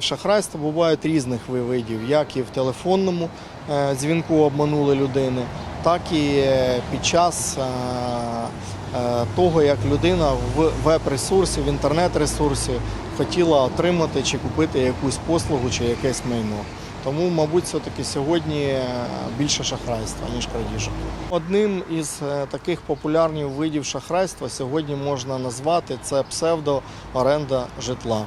Шахрайства бувають різних видів, як і в телефонному е, дзвінку обманули людини, так і е, під час е, того, як людина в веб-ресурсі, в інтернет-ресурсі хотіла отримати чи купити якусь послугу чи якесь майно. Тому, мабуть, все-таки сьогодні більше шахрайства, ніж крадіжок. Одним із таких популярних видів шахрайства сьогодні можна назвати це псевдооренда житла.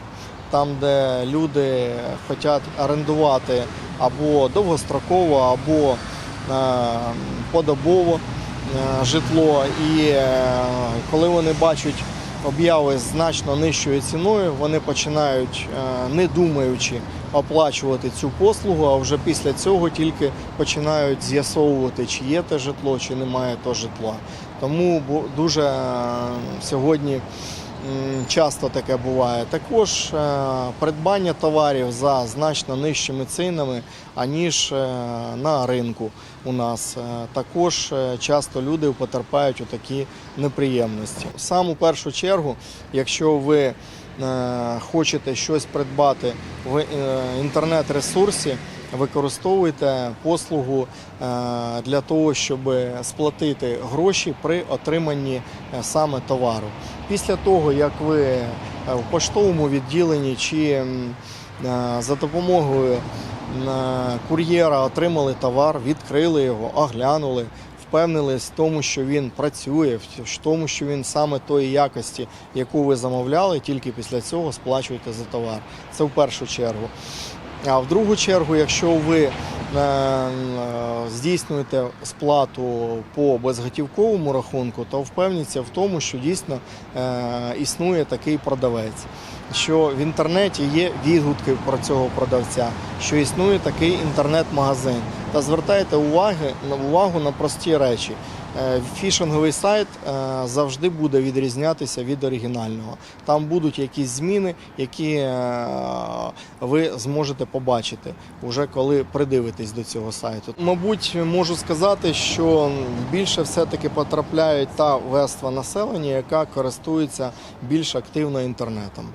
Там, де люди хочуть орендувати або довгостроково, або е, подобово е, житло. І е, коли вони бачать обяви значно нижчою ціною, вони починають, не думаючи, оплачувати цю послугу, а вже після цього тільки починають з'ясовувати, чи є те житло, чи немає то житла. Тому дуже сьогодні часто таке буває. Також е, придбання товарів за значно нижчими цінами, аніж е, на ринку у нас. Е, Також часто люди потерпають у такі неприємності. Сам у першу чергу, якщо ви хочете щось придбати в інтернет-ресурсі, використовуйте послугу е, для того, щоб сплатити гроші при отриманні е, саме товару. Після того, як ви е, в поштовому відділенні чи за допомогою кур'єра отримали товар, відкрили його, оглянули, впевнились в тому, що він працює, в тому, що він саме тої якості, яку ви замовляли, тільки після цього сплачуєте за товар. Це в першу чергу. А в другу чергу, якщо ви е, е, здійснюєте сплату по безготівковому рахунку, то впевніться в тому, що дійсно е, існує такий продавець, що в інтернеті є відгуки про цього продавця, що існує такий інтернет-магазин. Та звертайте увагу на прості речі. Е, Фішинговий сайт е, завжди буде відрізнятися від оригінального. Там будуть якісь зміни, які е, ви зможете побачити, уже коли придивитесь до цього сайту. Мабуть, можу сказати, що більше все-таки потрапляють та верства населення, яка користується більш активно інтернетом.